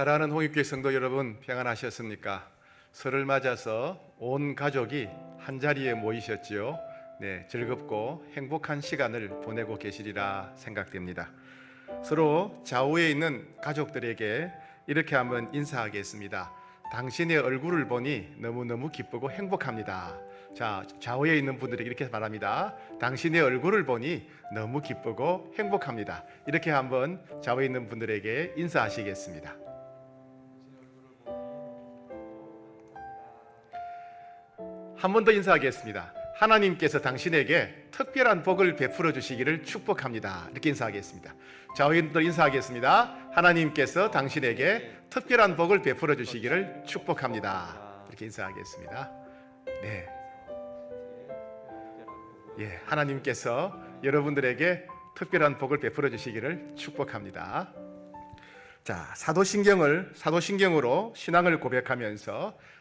사랑하는 홍익교회 성도 여러분 평안하셨습니까? 설을 맞아서 온 가족이 한 자리에 모이셨지요. 네, 즐겁고 행복한 시간을 보내고 계시리라 생각됩니다. 서로 좌우에 있는 가족들에게 이렇게 한번 인사하겠습니다. 당신의 얼굴을 보니 너무너무 기쁘고 행복합니다. 자, 좌우에 있는 분들에게 이렇게 말합니다. 당신의 얼굴을 보니 너무 기쁘고 행복합니다. 이렇게 한번 좌우에 있는 분들에게 인사하시겠습니다. 한 번 더 인사하겠습니다. 하나님께서 당신에게 특별한 복을 베풀어 주시기를 축복합니다. 이렇게 인사하겠습니다. 좌우인들 인사하겠습니다. 하나님께서 당신에게 특별한 복을 베풀어 주시기를 축복합니다. 이렇게 인사하겠습니다. 네. 예, 하나님께서 여러분들에게 특별한 복을 베풀어 주시기를 축복합니다. 자, 사도신경을 사도신경으로 신앙을 고백하면서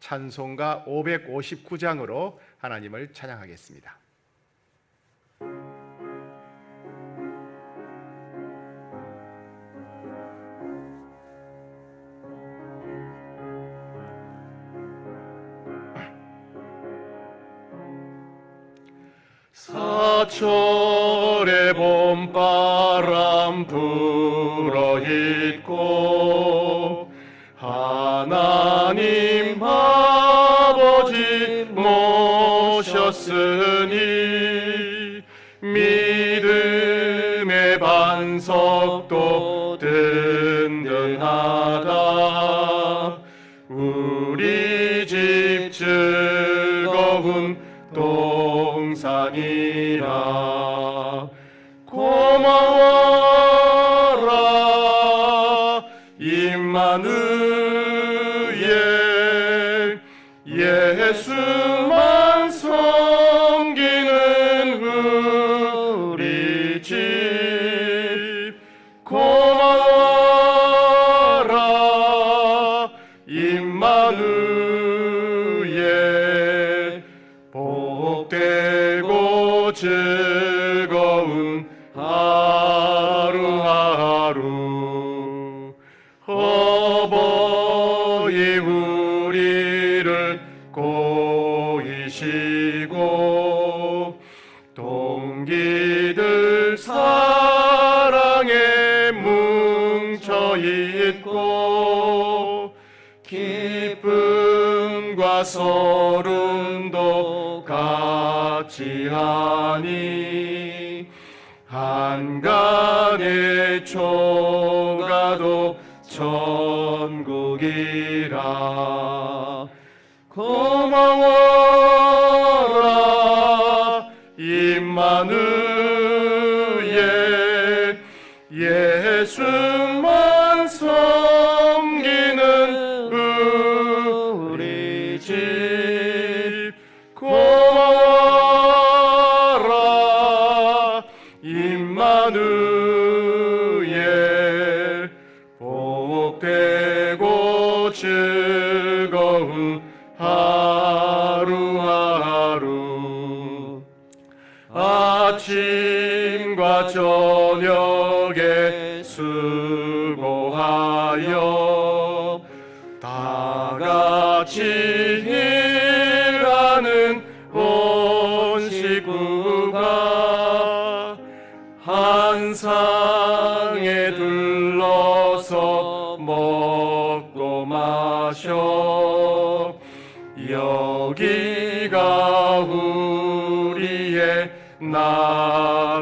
찬송가 559장으로 하나님을 찬양하겠습니다. 사철의 봄바람 불어 있고 하나님 복되고 즐거운 하루하루. 어버이 우리를 고이시고 동기들 사랑에 뭉쳐 있고 기쁨과 소름도 같이 하니 한간의 초가도 천국이라. 고마워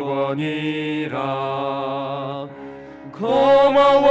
낙원이라. 고마워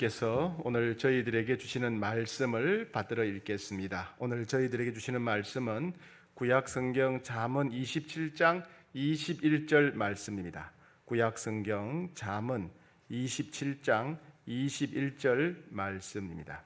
하나님께서 오늘 저희들에게 주시는 말씀을 받들어 읽겠습니다. 오늘 저희들에게 주시는 말씀은 구약 성경 잠언 27장 21절 말씀입니다. 구약 성경 잠언 27장 21절 말씀입니다.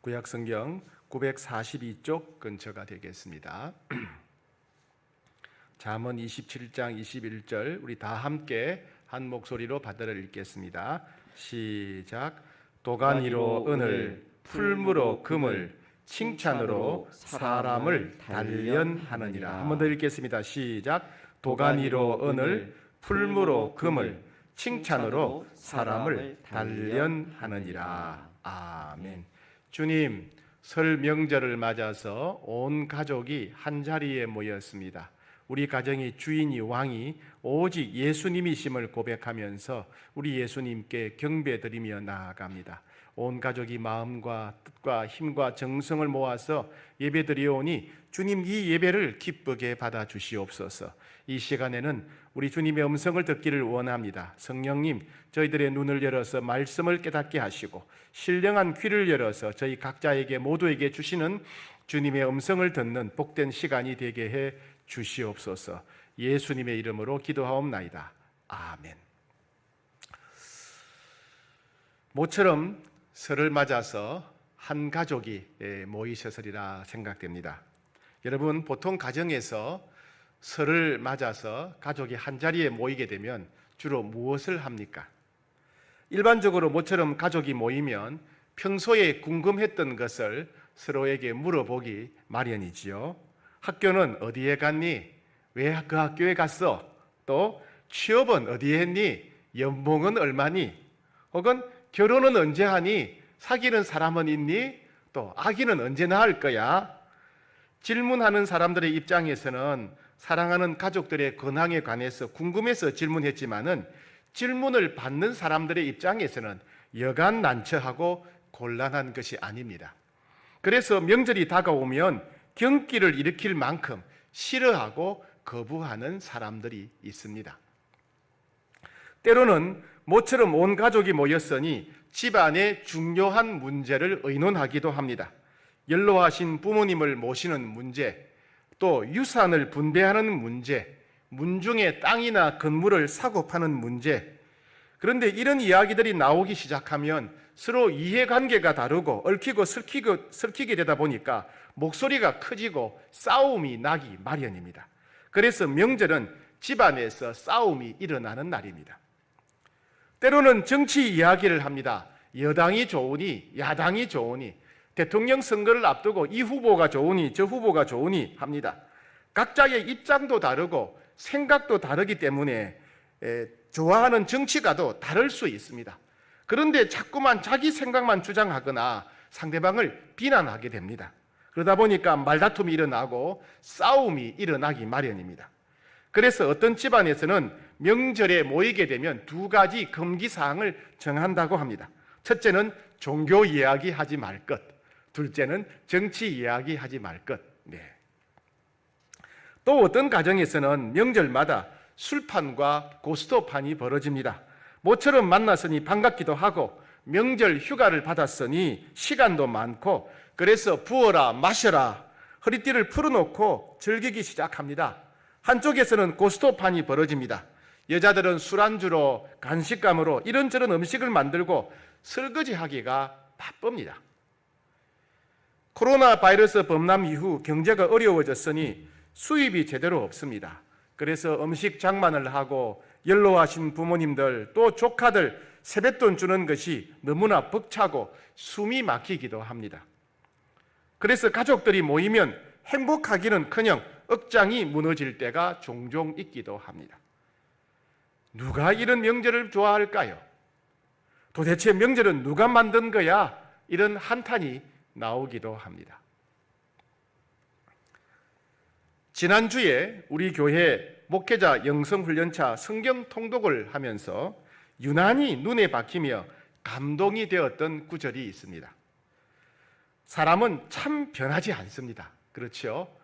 구약 성경 942쪽 근처가 되겠습니다. 잠언 27장 21절 우리 다 함께 한 목소리로 받들어 읽겠습니다. 시작. 도가니로 은을 풀무로 금을 칭찬으로 사람을 단련하느니라. 한 번 더 읽겠습니다. 시작. 도가니로 은을 풀무로 금을 칭찬으로 사람을 단련하느니라. 아멘. 주님, 설 명절을 맞아서 온 가족이 한 자리에 모였습니다. 우리 가정의 주인이 왕이 오직 예수님이심을 고백하면서 우리 예수님께 경배드리며 나아갑니다. 온 가족이 마음과 뜻과 힘과 정성을 모아서 예배드리오니 주님 이 예배를 기쁘게 받아 주시옵소서. 이 시간에는 우리 주님의 음성을 듣기를 원합니다. 성령님, 저희들의 눈을 열어서 말씀을 깨닫게 하시고 신령한 귀를 열어서 저희 각자에게 모두에게 주시는 주님의 음성을 듣는 복된 시간이 되게 해 주시옵소서. 예수님의 이름으로 기도하옵나이다. 아멘. 모처럼 설을 맞아서 한 가족이 예, 모이셔서리라 생각됩니다. 여러분 보통 가정에서 설을 맞아서 가족이 한 자리에 모이게 되면 주로 무엇을 합니까? 일반적으로 모처럼 가족이 모이면 평소에 궁금했던 것을 서로에게 물어보기 마련이지요. 학교는 어디에 갔니? 왜 그 학교에 갔어? 또 취업은 어디에 했니? 연봉은 얼마니? 혹은 결혼은 언제 하니? 사귀는 사람은 있니? 또 아기는 언제 낳을 거야? 질문하는 사람들의 입장에서는 사랑하는 가족들의 근황에 관해서 궁금해서 질문했지만은 질문을 받는 사람들의 입장에서는 여간 난처하고 곤란한 것이 아닙니다. 그래서 명절이 다가오면 경기를 일으킬 만큼 싫어하고 거부하는 사람들이 있습니다. 때로는 모처럼 온 가족이 모였으니 집안의 중요한 문제를 의논하기도 합니다. 연로하신 부모님을 모시는 문제, 또 유산을 분배하는 문제, 문중의 땅이나 건물을 사고 파는 문제. 그런데 이런 이야기들이 나오기 시작하면 서로 이해관계가 다르고 얽히고 설키고, 설키게 되다 보니까 목소리가 커지고 싸움이 나기 마련입니다. 그래서 명절은 집안에서 싸움이 일어나는 날입니다. 때로는 정치 이야기를 합니다. 여당이 좋으니 야당이 좋으니 대통령 선거를 앞두고 이 후보가 좋으니 저 후보가 좋으니 합니다. 각자의 입장도 다르고 생각도 다르기 때문에 에, 좋아하는 정치가도 다를 수 있습니다. 그런데 자꾸만 자기 생각만 주장하거나 상대방을 비난하게 됩니다. 그러다 보니까 말다툼이 일어나고 싸움이 일어나기 마련입니다. 그래서 어떤 집안에서는 명절에 모이게 되면 두 가지 금기 사항을 정한다고 합니다. 첫째는 종교 이야기 하지 말 것. 둘째는 정치 이야기 하지 말 것. 네. 또 어떤 가정에서는 명절마다 술판과 고스톱판이 벌어집니다. 모처럼 만났으니 반갑기도 하고 명절 휴가를 받았으니 시간도 많고 그래서 부어라 마셔라 허리띠를 풀어놓고 즐기기 시작합니다. 한쪽에서는 고스톱판이 벌어집니다. 여자들은 술안주로 간식감으로 이런저런 음식을 만들고 설거지하기가 바쁩니다. 코로나 바이러스 범람 이후 경제가 어려워졌으니 수입이 제대로 없습니다. 그래서 음식 장만을 하고 연로하신 부모님들 또 조카들 세뱃돈 주는 것이 너무나 벅차고 숨이 막히기도 합니다. 그래서 가족들이 모이면 행복하기는 커녕 억장이 무너질 때가 종종 있기도 합니다. 누가 이런 명절을 좋아할까요? 도대체 명절은 누가 만든 거야? 이런 한탄이 나오기도 합니다. 지난주에 우리 교회 목회자 영성훈련차 성경 통독을 하면서 유난히 눈에 박히며 감동이 되었던 구절이 있습니다. 사람은 참 변하지 않습니다. 그렇죠?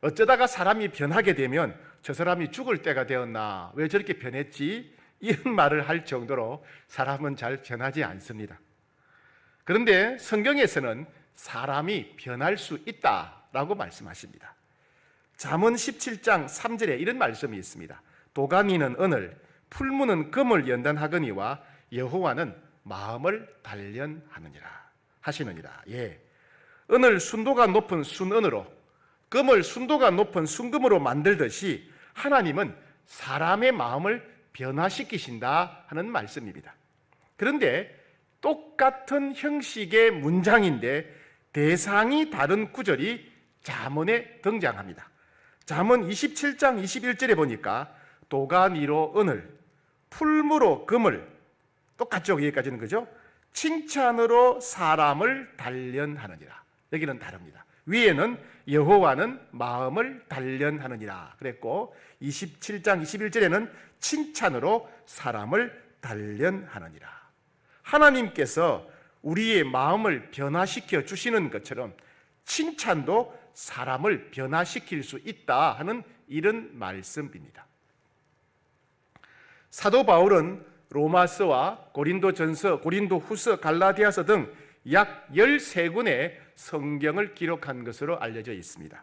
어쩌다가 사람이 변하게 되면 저 사람이 죽을 때가 되었나? 왜 저렇게 변했지? 이런 말을 할 정도로 사람은 잘 변하지 않습니다. 그런데 성경에서는 사람이 변할 수 있다라고 말씀하십니다. 잠언 17장 3절에 이런 말씀이 있습니다. 도가니는 은을, 풀무는 금을 연단하거니와 여호와는 마음을 단련하느니라 하시느니라. 예. 은을 순도가 높은 순은으로 금을 순도가 높은 순금으로 만들듯이 하나님은 사람의 마음을 변화시키신다 하는 말씀입니다. 그런데 똑같은 형식의 문장인데 대상이 다른 구절이 잠언에 등장합니다. 잠언 27장 21절에 보니까 도가니로 은을 풀무로 금을 똑같죠 여기까지는 그죠? 칭찬으로 사람을 단련하느니라 여기는 다릅니다. 위에는 여호와는 마음을 단련하느니라 그랬고 27장 21절에는 칭찬으로 사람을 단련하느니라. 하나님께서 우리의 마음을 변화시켜 주시는 것처럼 칭찬도 사람을 변화시킬 수 있다 하는 이런 말씀입니다. 사도 바울은 로마서와 고린도전서, 고린도후서, 갈라디아서 등 약 13권의 성경을 기록한 것으로 알려져 있습니다.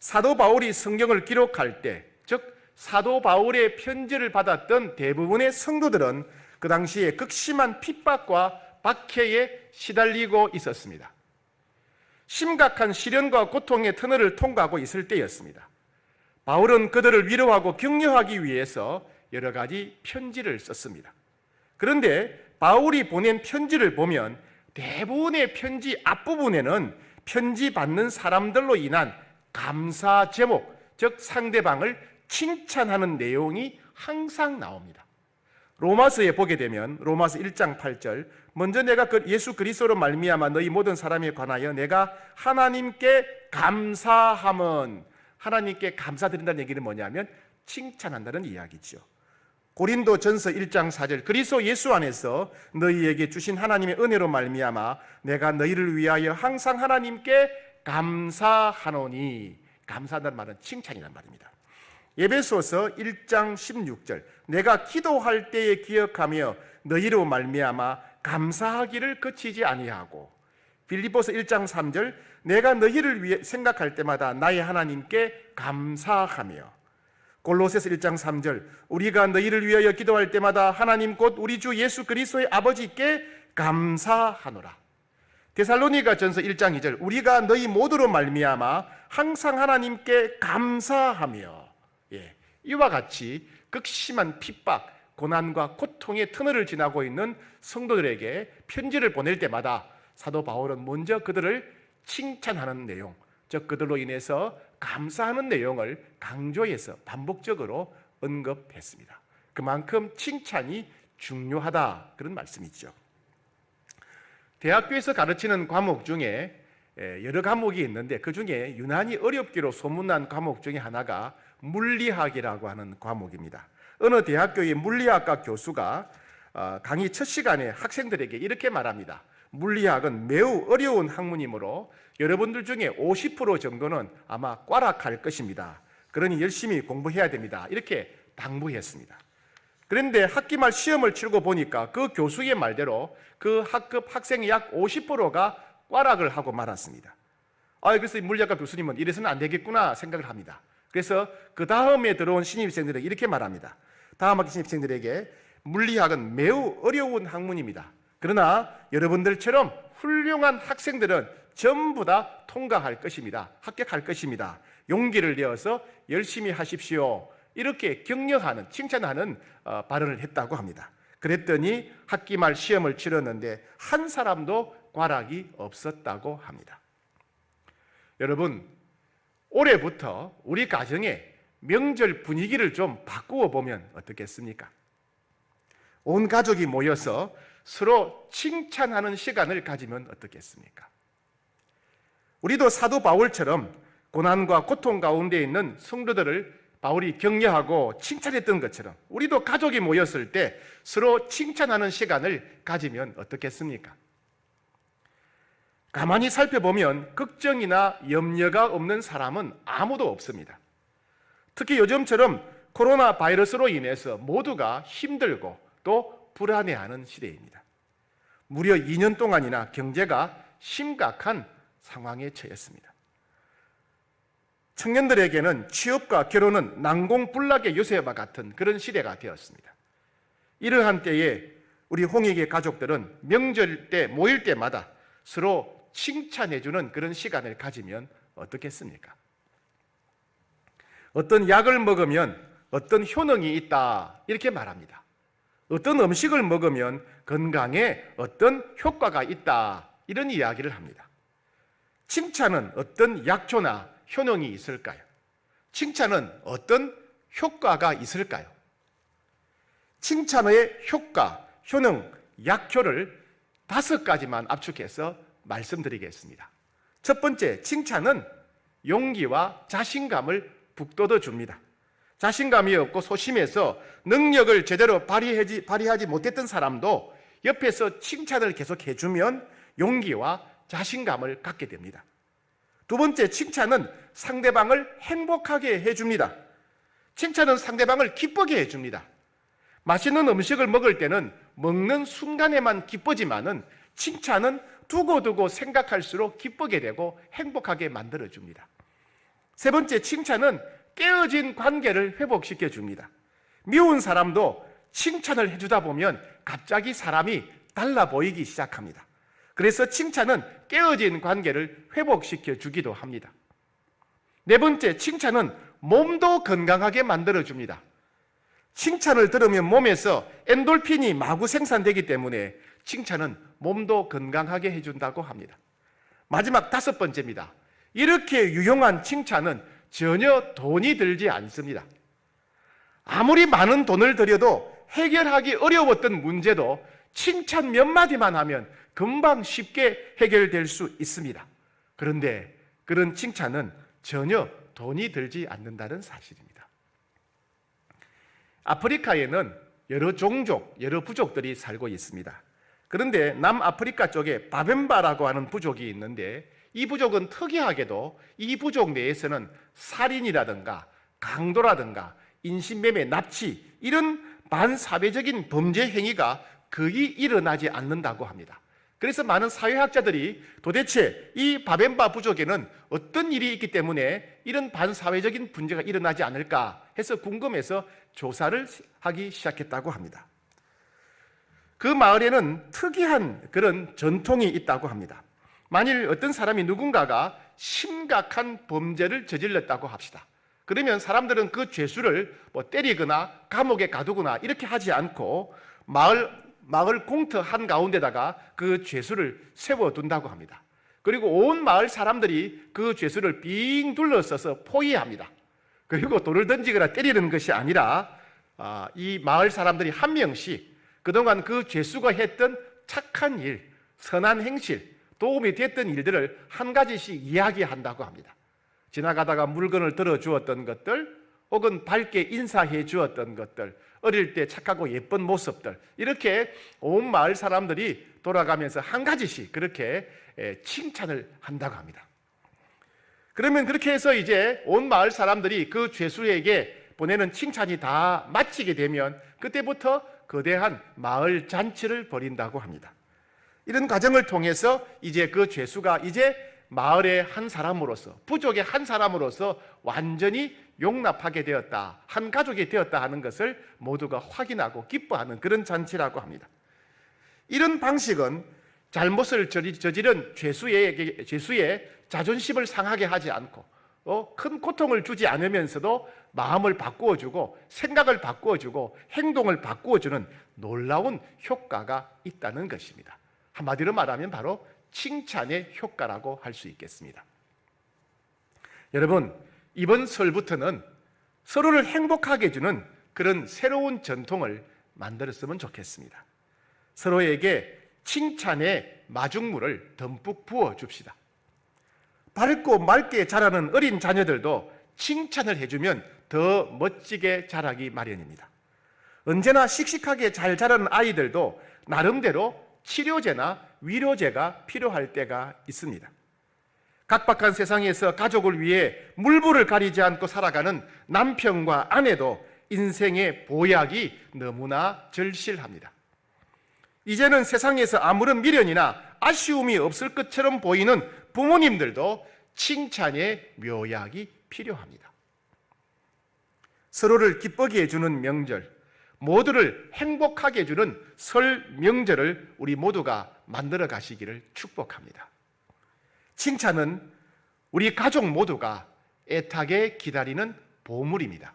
사도 바울이 성경을 기록할 때, 즉 사도 바울의 편지를 받았던 대부분의 성도들은 그 당시에 극심한 핍박과 박해에 시달리고 있었습니다. 심각한 시련과 고통의 터널을 통과하고 있을 때였습니다. 바울은 그들을 위로하고 격려하기 위해서 여러 가지 편지를 썼습니다. 그런데 바울이 보낸 편지를 보면 대부분의 편지 앞부분에는 편지 받는 사람들로 인한 감사 제목, 즉 상대방을 칭찬하는 내용이 항상 나옵니다. 로마서에 보게 되면 로마서 1장 8절 먼저 내가 그 예수 그리스도로 말미암아 너희 모든 사람에 관하여 내가 하나님께 감사함은 하나님께 감사드린다는 얘기는 뭐냐면 칭찬한다는 이야기죠. 고린도 전서 1장 4절 그리스도 예수 안에서 너희에게 주신 하나님의 은혜로 말미암아 내가 너희를 위하여 항상 하나님께 감사하노니 감사한다는 말은 칭찬이란 말입니다. 예배소서 1장 16절 내가 기도할 때에 기억하며 너희로 말미암아 감사하기를 그치지 아니하고 빌립보서 1장 3절 내가 너희를 위해 생각할 때마다 나의 하나님께 감사하며 골로새서 1장 3절 우리가 너희를 위하여 기도할 때마다 하나님 곧 우리 주 예수 그리스도의 아버지께 감사하노라. 데살로니가 전서 1장 2절 우리가 너희 모두로 말미암아 항상 하나님께 감사하며 예, 이와 같이 극심한 핍박, 고난과 고통의 터널을 지나고 있는 성도들에게 편지를 보낼 때마다 사도 바울은 먼저 그들을 칭찬하는 내용, 즉 그들로 인해서 감사하는 내용을 강조해서 반복적으로 언급했습니다. 그만큼 칭찬이 중요하다 그런 말씀이죠. 대학교에서 가르치는 과목 중에 여러 과목이 있는데 그 중에 유난히 어렵기로 소문난 과목 중에 하나가 물리학이라고 하는 과목입니다. 어느 대학교의 물리학과 교수가 어, 강의 첫 시간에 학생들에게 이렇게 말합니다. 물리학은 매우 어려운 학문이므로 여러분들 중에 50% 정도는 아마 꽈락할 것입니다. 그러니 열심히 공부해야 됩니다. 이렇게 당부했습니다. 그런데 학기 말 시험을 치르고 보니까 그 교수의 말대로 그 학급 학생의 약 50%가 꽈락을 하고 말았습니다. 아, 그래서 물리학과 교수님은 이래서는 안 되겠구나 생각을 합니다. 그래서 그 다음에 들어온 신입생들에게 이렇게 말합니다. 다음 학기 신입생들에게 물리학은 매우 어려운 학문입니다. 그러나 여러분들처럼 훌륭한 학생들은 전부 다 통과할 것입니다. 합격할 것입니다. 용기를 내어서 열심히 하십시오. 이렇게 격려하는 칭찬하는 어, 발언을 했다고 합니다. 그랬더니 학기 말 시험을 치렀는데 한 사람도 과락이 없었다고 합니다. 여러분 올해부터 우리 가정에 명절 분위기를 좀 바꾸어 보면 어떻겠습니까? 온 가족이 모여서 서로 칭찬하는 시간을 가지면 어떻겠습니까? 우리도 사도 바울처럼 고난과 고통 가운데 있는 성도들을 바울이 격려하고 칭찬했던 것처럼 우리도 가족이 모였을 때 서로 칭찬하는 시간을 가지면 어떻겠습니까? 가만히 살펴보면 걱정이나 염려가 없는 사람은 아무도 없습니다. 특히 요즘처럼 코로나 바이러스로 인해서 모두가 힘들고 또 불안해하는 시대입니다. 무려 2년 동안이나 경제가 심각한 상황에 처했습니다. 청년들에게는 취업과 결혼은 난공불락의 요새와 같은 그런 시대가 되었습니다. 이러한 때에 우리 홍익의 가족들은 명절 때 모일 때마다 서로 칭찬해주는 그런 시간을 가지면 어떻겠습니까? 어떤 약을 먹으면 어떤 효능이 있다 이렇게 말합니다. 어떤 음식을 먹으면 건강에 어떤 효과가 있다 이런 이야기를 합니다. 칭찬은 어떤 약초나 효능이 있을까요? 칭찬은 어떤 효과가 있을까요? 칭찬의 효과, 효능, 약효를 다섯 가지만 압축해서 말씀드리겠습니다. 첫 번째, 칭찬은 용기와 자신감을 북돋워 줍니다. 자신감이 없고 소심해서 능력을 제대로 발휘하지, 발휘하지 못했던 사람도 옆에서 칭찬을 계속 해주면 용기와 자신감을 갖게 됩니다. 두 번째, 칭찬은 상대방을 행복하게 해줍니다. 칭찬은 상대방을 기쁘게 해줍니다. 맛있는 음식을 먹을 때는 먹는 순간에만 기쁘지만은 칭찬은 두고두고 생각할수록 기쁘게 되고 행복하게 만들어줍니다. 세 번째, 칭찬은 깨어진 관계를 회복시켜 줍니다. 미운 사람도 칭찬을 해주다 보면 갑자기 사람이 달라 보이기 시작합니다. 그래서 칭찬은 깨어진 관계를 회복시켜 주기도 합니다. 네 번째, 칭찬은 몸도 건강하게 만들어 줍니다. 칭찬을 들으면 몸에서 엔돌핀이 마구 생산되기 때문에 칭찬은 몸도 건강하게 해준다고 합니다. 마지막 다섯 번째입니다. 이렇게 유용한 칭찬은 전혀 돈이 들지 않습니다. 아무리 많은 돈을 들여도 해결하기 어려웠던 문제도 칭찬 몇 마디만 하면 금방 쉽게 해결될 수 있습니다. 그런데 그런 칭찬은 전혀 돈이 들지 않는다는 사실입니다. 아프리카에는 여러 종족, 여러 부족들이 살고 있습니다. 그런데 남아프리카 쪽에 바벤바라고 하는 부족이 있는데 이 부족은 특이하게도 이 부족 내에서는 살인이라든가 강도라든가 인신매매, 납치 이런 반사회적인 범죄 행위가 거의 일어나지 않는다고 합니다. 그래서 많은 사회학자들이 도대체 이 바벤바 부족에는 어떤 일이 있기 때문에 이런 반사회적인 문제가 일어나지 않을까 해서 궁금해서 조사를 하기 시작했다고 합니다. 그 마을에는 특이한 그런 전통이 있다고 합니다. 만일 어떤 사람이 누군가가 심각한 범죄를 저질렀다고 합시다. 그러면 사람들은 그 죄수를 뭐 때리거나 감옥에 가두거나 이렇게 하지 않고 마을 마을 공터 한 가운데다가 그 죄수를 세워둔다고 합니다. 그리고 온 마을 사람들이 그 죄수를 빙 둘러서서 포위합니다. 그리고 돌을 던지거나 때리는 것이 아니라 아, 이 마을 사람들이 한 명씩 그동안 그 죄수가 했던 착한 일, 선한 행실, 도움이 됐던 일들을 한 가지씩 이야기한다고 합니다. 지나가다가 물건을 들어 주었던 것들, 혹은 밝게 인사해 주었던 것들, 어릴 때 착하고 예쁜 모습들, 이렇게 온 마을 사람들이 돌아가면서 한 가지씩 그렇게 에, 칭찬을 한다고 합니다. 그러면 그렇게 해서 이제 온 마을 사람들이 그 죄수에게 보내는 칭찬이 다 마치게 되면 그때부터 거대한 마을 잔치를 벌인다고 합니다. 이런 과정을 통해서 이제 그 죄수가 이제 마을의 한 사람으로서 부족의 한 사람으로서 완전히 용납하게 되었다. 한 가족이 되었다 하는 것을 모두가 확인하고 기뻐하는 그런 잔치라고 합니다. 이런 방식은 잘못을 저지- 저지른 죄수의, 죄수의 자존심을 상하게 하지 않고 어, 큰 고통을 주지 않으면서도 마음을 바꾸어주고 생각을 바꾸어주고 행동을 바꾸어주는 놀라운 효과가 있다는 것입니다. 한마디로 말하면 바로 칭찬의 효과라고 할 수 있겠습니다. 여러분, 이번 설부터는 서로를 행복하게 해주는 그런 새로운 전통을 만들었으면 좋겠습니다. 서로에게 칭찬의 마중물을 듬뿍 부어 줍시다. 밝고 맑게 자라는 어린 자녀들도 칭찬을 해주면 더 멋지게 자라기 마련입니다. 언제나 씩씩하게 잘 자라는 아이들도 나름대로 치료제나 위로제가 필요할 때가 있습니다. 각박한 세상에서 가족을 위해 물불을 가리지 않고 살아가는 남편과 아내도 인생의 보약이 너무나 절실합니다. 이제는 세상에서 아무런 미련이나 아쉬움이 없을 것처럼 보이는 부모님들도 칭찬의 묘약이 필요합니다. 서로를 기쁘게 해주는 명절, 모두를 행복하게 해주는 설 명절을 우리 모두가 만들어 가시기를 축복합니다. 칭찬은 우리 가족 모두가 애타게 기다리는 보물입니다.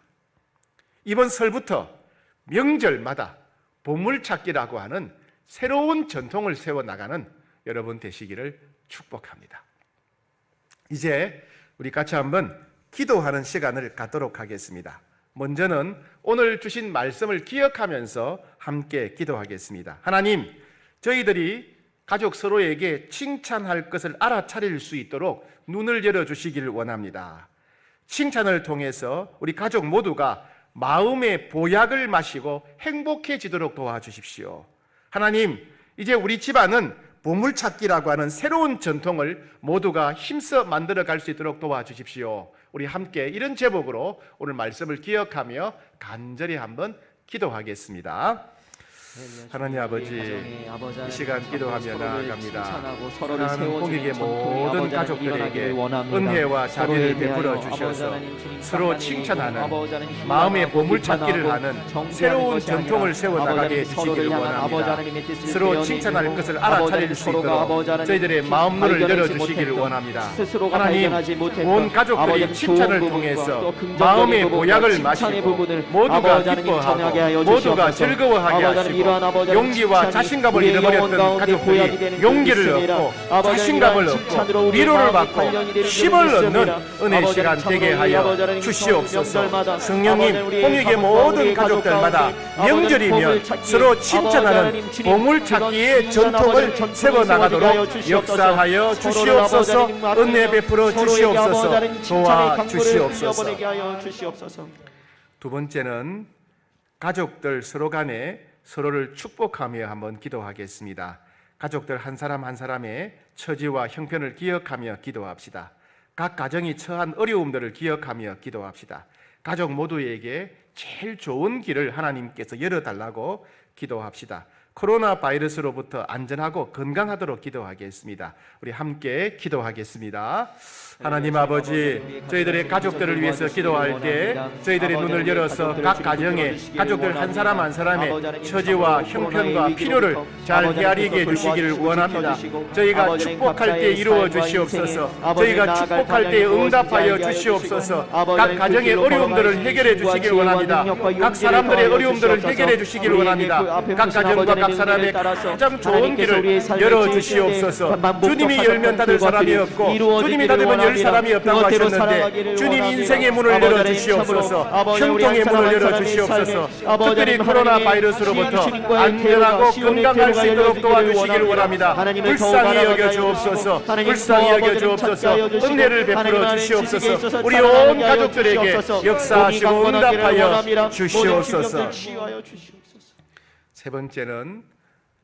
이번 설부터 명절마다 보물찾기라고 하는 새로운 전통을 세워 나가는 여러분 되시기를 축복합니다. 이제 우리 같이 한번 기도하는 시간을 갖도록 하겠습니다. 먼저는 오늘 주신 말씀을 기억하면서 함께 기도하겠습니다. 하나님, 저희들이 가족 서로에게 칭찬할 것을 알아차릴 수 있도록 눈을 열어 주시기를 원합니다. 칭찬을 통해서 우리 가족 모두가 마음의 보약을 마시고 행복해지도록 도와주십시오. 하나님, 이제 우리 집안은 보물찾기라고 하는 새로운 전통을 모두가 힘써 만들어 갈 수 있도록 도와주십시오. 우리 함께 이런 제목으로 오늘 말씀을 기억하며 간절히 한번 기도하겠습니다. 하나님 아버지, 이 시간 기도하며 나아갑니다. 하나님 공익의 모든 가족들에게 은혜와 자비를 베풀어 주셔서 서로 칭찬하는 마음의 보물 찾기를 하는 새로운 전통을 세워 나가게 해주시기를 원합니다. 서로 칭찬할 것을 알아차릴 수 있도록 저희들의 마음문을 열어주시기를 원합니다. 하나님, 온 가족들이 칭찬을 통해서 마음의 보약을 마시고 모두가 기뻐하고 모두가 즐거워하게 하시고 용기와 자신감을 잃어버렸던 가족들이 용기를 얻고 자신감을 얻고 위로를 받고 힘을 얻는 은혜 시간 되게 하여 주시옵소서. 성령님 홍익의 모든 가족들마다 명절이면 서로 칭찬하는 보물찾기의 전통을 세워나가도록 역사하여 주시옵소서. 은혜 베풀어 주시옵소서. 도와 주시옵소서. 두 번째는 가족들 서로 간에 서로를 축복하며 한번 기도하겠습니다. 가족들 한 사람 한 사람의 처지와 형편을 기억하며 기도합시다. 각 가정이 처한 어려움들을 기억하며 기도합시다. 가족 모두에게 제일 좋은 길을 하나님께서 열어달라고 기도합시다. 코로나 바이러스로부터 안전하고 건강하도록 기도하겠습니다. 우리 함께 기도하겠습니다. 하나님 아버지, 저희들의 가족들을 위해서 기도할 때 저희들의 눈을 열어서 각 가정에 가족들 한 사람 한 사람의 처지와 형편과 필요를 잘 헤아리게 해주시기를 원합니다. 저희가 축복할 때 이루어 주시옵소서. 저희가 축복할 때 응답하여 주시옵소서. 각 가정의 어려움들을 해결해 주시길 원합니다. 각 사람들의 어려움들을 해결해 주시길 원합니다. 각 가정과 각 사람의 가장 좋은 길을 열어 주시옵소서. 주님이 열면 닫을 사람이 없고 주님이 닫으면 열 사람이 없다고 하셨는데 주님 인생의 문을 열어 주시옵소서. 형통의 문을 열어 주시옵소서. 특별히 코로나 바이러스로부터 안전하고 건강할 수 있도록 도와주시길 원합니다. 불쌍히 여겨 주옵소서. 불쌍히 여겨 주옵소서. 은혜를 베풀어 주시옵소서. 우리 온 가족들에게 역사하시고 응답하여 주시옵소서. 세 번째는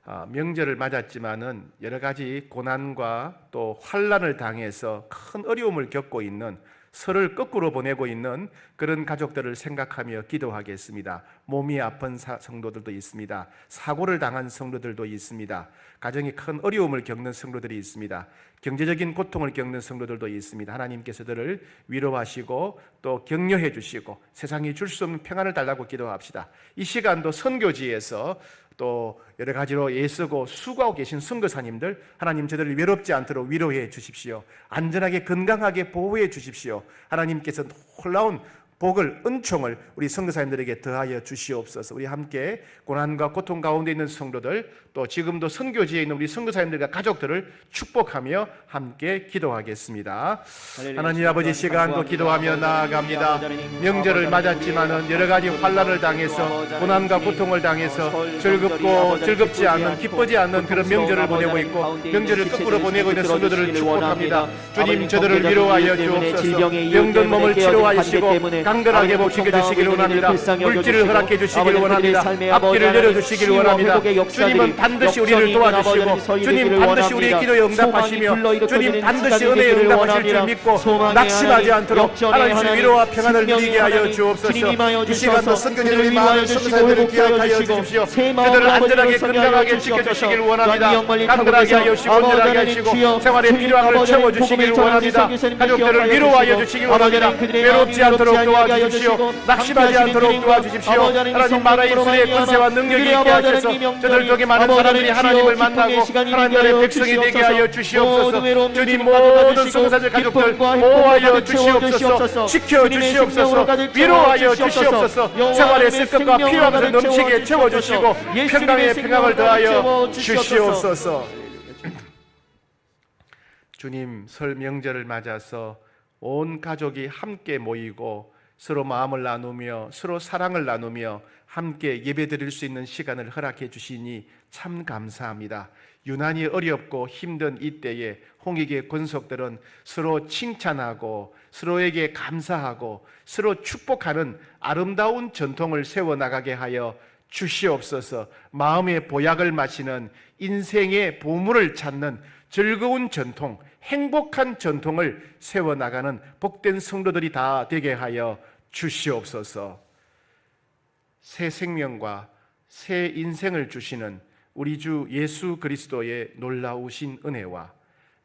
아, 명절을 맞았지만은 여러 가지 고난과 또 환란을 당해서 큰 어려움을 겪고 있는 설을 거꾸로 보내고 있는 그런 가족들을 생각하며 기도하겠습니다. 몸이 아픈 사- 성도들도 있습니다. 사고를 당한 성도들도 있습니다. 가정이 큰 어려움을 겪는 성도들이 있습니다. 경제적인 고통을 겪는 성도들도 있습니다. 하나님께서 들을 위로하시고 또 격려해 주시고 세상이 줄 수 없는 평안을 달라고 기도합시다. 이 시간도 선교지에서 또 여러 가지로 애쓰고 수고하고 계신 선교사님들 하나님 저들을 외롭지 않도록 위로해 주십시오. 안전하게 건강하게 보호해 주십시오. 하나님께서 놀라운 복을 은총을 우리 선교사님들에게 더하여 주시옵소서. 우리 함께 고난과 고통 가운데 있는 성도들 또 지금도 선교지에 있는 우리 선교사님들과 가족들을 축복하며 함께 기도하겠습니다. 하나님 아버지 시간도 기도하며 나아갑니다. 명절을 맞았지만은 여러 가지 환란을 당해서 고난과 고통을 당해서 즐겁고 즐겁지 않은 기쁘지 않는 그런 명절을 보내고 있고 명절을 거꾸로 보내고 있는 성도들을 축복합니다. 주님 저들을 위로하여 주옵소서. 병든 몸을 치료하시고 강건하게 복시켜 주시길 원합니다. 물질을 허락해 주시길 원합니다. 앞길을 열어 주시길 원합니다. 주님은 반드시 우리를 도와주시고 주님 반드시 우리의 기도에 응답하시며 주님 반드시 은혜에 응답하실 줄 믿고 낙심하지 않도록 하나님의 위로와 평안을 누리게 하여 주옵소서. 이 시간도 선교지를 많은 선교사들을 기억하여 주십시오. 그들을 안전하게 건강하게 지켜주시길 원합니다. 강건하게 하여 주시고 온전하게 하시고 생활에 필요한 걸 채워주시길 원합니다. 가족들을 위로하여 주시길 원합니다. 외롭지 않도록 도와 주십시오. 낙심하지 않도록 도와주십시오. 하나님 마라 입술의 권세와 능력이 있게 하셔서 저들 쪽에 많은 사람들이 하나님을 만나고 하나님의 백성이 되게 하여 주시옵소서. 주님 모든 성사들 가족들 보호하여 주시옵소서. 지켜 주시옵소서. 위로하여 주시옵소서. 생활에 쓸 것과 필요한 것을 넘치게 채워주시고 평강의 평강을 더하여 주시옵소서. 주님 설 명절을 맞아서 온 가족이 함께 모이고 서로 마음을 나누며 서로 사랑을 나누며 함께 예배드릴 수 있는 시간을 허락해 주시니 참 감사합니다. 유난히 어렵고 힘든 이 때에 홍익의 권속들은 서로 칭찬하고 서로에게 감사하고 서로 축복하는 아름다운 전통을 세워 나가게 하여 주시옵소서. 마음의 보약을 마시는 인생의 보물을 찾는 즐거운 전통, 행복한 전통을 세워 나가는 복된 성도들이 다 되게 하여 주시옵소서. 새 생명과 새 인생을 주시는 우리 주 예수 그리스도의 놀라우신 은혜와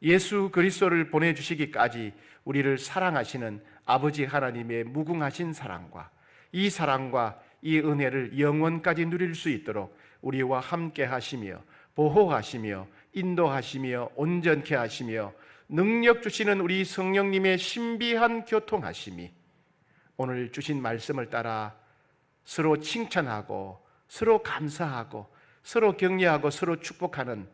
예수 그리스도를 보내 주시기까지 우리를 사랑하시는 아버지 하나님의 무궁하신 사랑과 이 사랑과 이 은혜를 영원까지 누릴 수 있도록 우리와 함께 하시며 보호하시며 인도하시며 온전케 하시며 능력 주시는 우리 성령님의 신비한 교통하심이 오늘 주신 말씀을 따라 서로 칭찬하고 서로 감사하고 서로 격려하고 서로 축복하는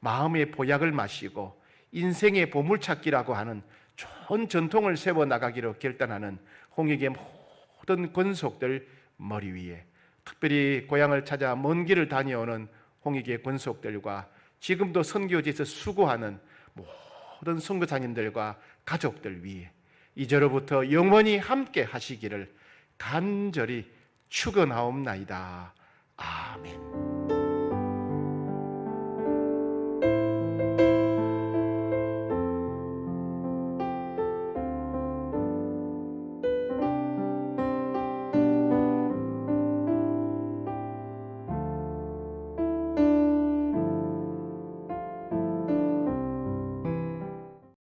마음의 보약을 마시고 인생의 보물찾기라고 하는 좋은 전통을 세워 나가기로 결단하는 홍익의 모든 권속들 머리 위에 특별히 고향을 찾아 먼 길을 다녀오는 홍익의 권속들과 지금도 선교지에서 수고하는 모든 선교사님들과 가족들 위에 이제로부터 영원히 함께 하시기를 간절히 축원하옵나이다. 아멘.